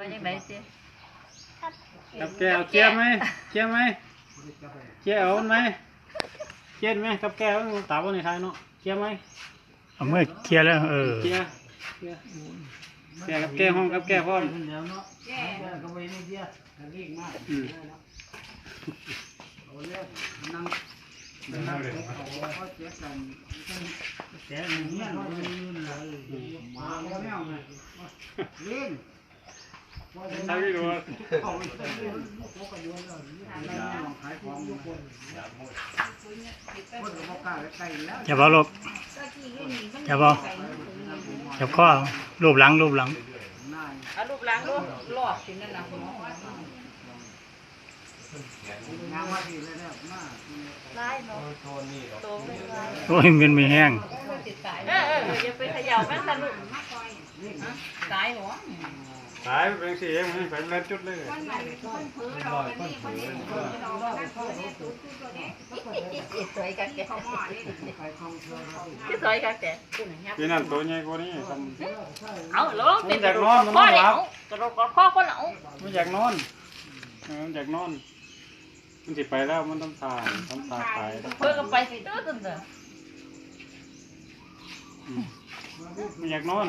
ว่ายังไงสิกับแก้วเจียมไหมเจียมไหมเจียเอาไหมเจียมไหมกับแก้วตาบนในไทยเนาะเจียมไหมเอามือเคลียร์แล้วเออเจียเจียแก้กับแก้ห้องกับแก้พร้อมแก่อืมใช่ไม่รู้จะบอลูกจะบอจะข้อรูปหลังรูปหลังเอารูปล้างรูปหลอกสินั่นนะหัวลายเนาะโตไม่ลายโอ้ยมันมีแห้งติดสายเออเอออย่าไปขย่าแม่ตาลูกสายหัว สายเป็นสีเองมันเป็นเล่นจุดเลยสวยกักแกที่สวยกักแกปีนั้นตัวใหญ่กว่านี้เอาลงเป็นกระโดดข้อเดียวกระโดดข้อคนละำไม่อยากนอนมันอยากนอน มันสิไปแล้วมันต้องทานทำตาตายเพิ่งไปสิตัวตึ้งเด้อไม่อยากนอน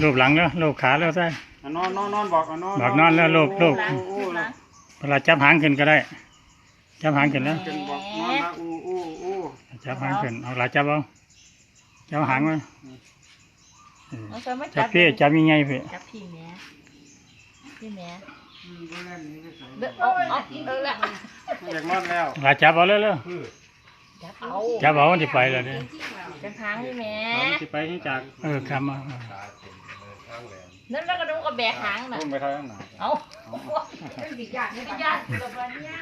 รูปหลังแล้วรูปขาแล้วใช่ อะนอนนอนนอนบอกอะนอนบอกนอนแล้วลูกลูกล้างอู้อู้ล้างเวลาจับหางขึ้นก็ได้ จับหางขึ้นแล้วเป็นบอกนอนนะอู้อู้อู้จับหางขึ้นเอาหลาจับเอาจับหางไว้เออเอาจะไม่จัจับบพี่จับยังไงพี่จับพี่แม่พี่แม่เด้อเอาเอาเออละไม่อยากนอนแล้วหลาจับเอาเร็วจับเอาๆจับเอามันจะไปแล้วเนี่ยจับหางพี่แม่มันสิไปให้จาก เออครับมา นั่นแล้วก็ดูก็แบกหางน่ะพุ่มไปทางไหนเอาเป็นสิญาณเป็นสิญาณกับวันเนี้ย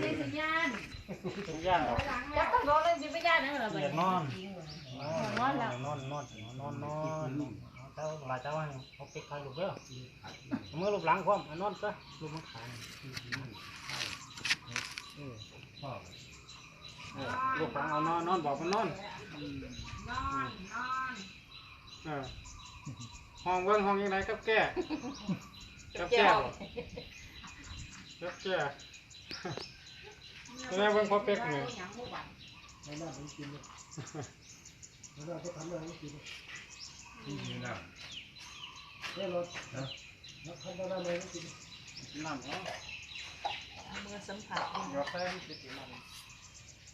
เป็นสิญาณทุกอย่างออกจับต้องรอเลยสิญาณนั่นแหละอยากนอนนอนแล้วนอนนอนนอนนอนเจ้าหลายเจ้าว่าเขาเก็บใครลูกเด้อเมื่อลูกหลังพร้อมอะนอนซะลูกมันขายเออเออลูกหลังเอานอนนอนบอกมันนอนเออ ห้องเบิ้งห้องยังไงกับแก่กับแก่บ่กับแก่แม่เบิ้งพอเป็กหนึ่งน้ำเนาะมือสัมผัสยกแป้งติดอยู่นั่น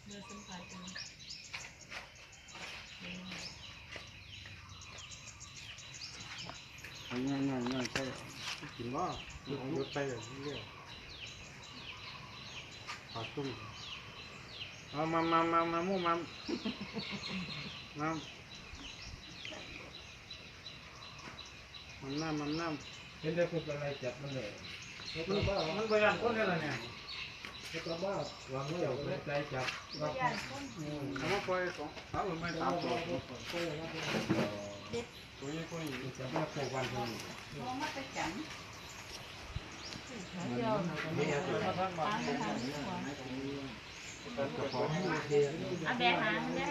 มือสัมผัส อันนี้นี่นี่ใช่กินว่าหยุดไปเรื่อยๆปาตุ้มเอามามามามามู่มามามันน้ำมันน้ำเห็นได้พวกอะไรจับมันเลยมันมันไปยันคนอะไรเนี่ยแล้วก็ว่าวางไว้เอาไปใจจับว่าเอามาปล่อยสองเอาไม่ตามตัว เดียว มาทางบ้าน ขอให้มาเท เอาแบกหางเนี่ย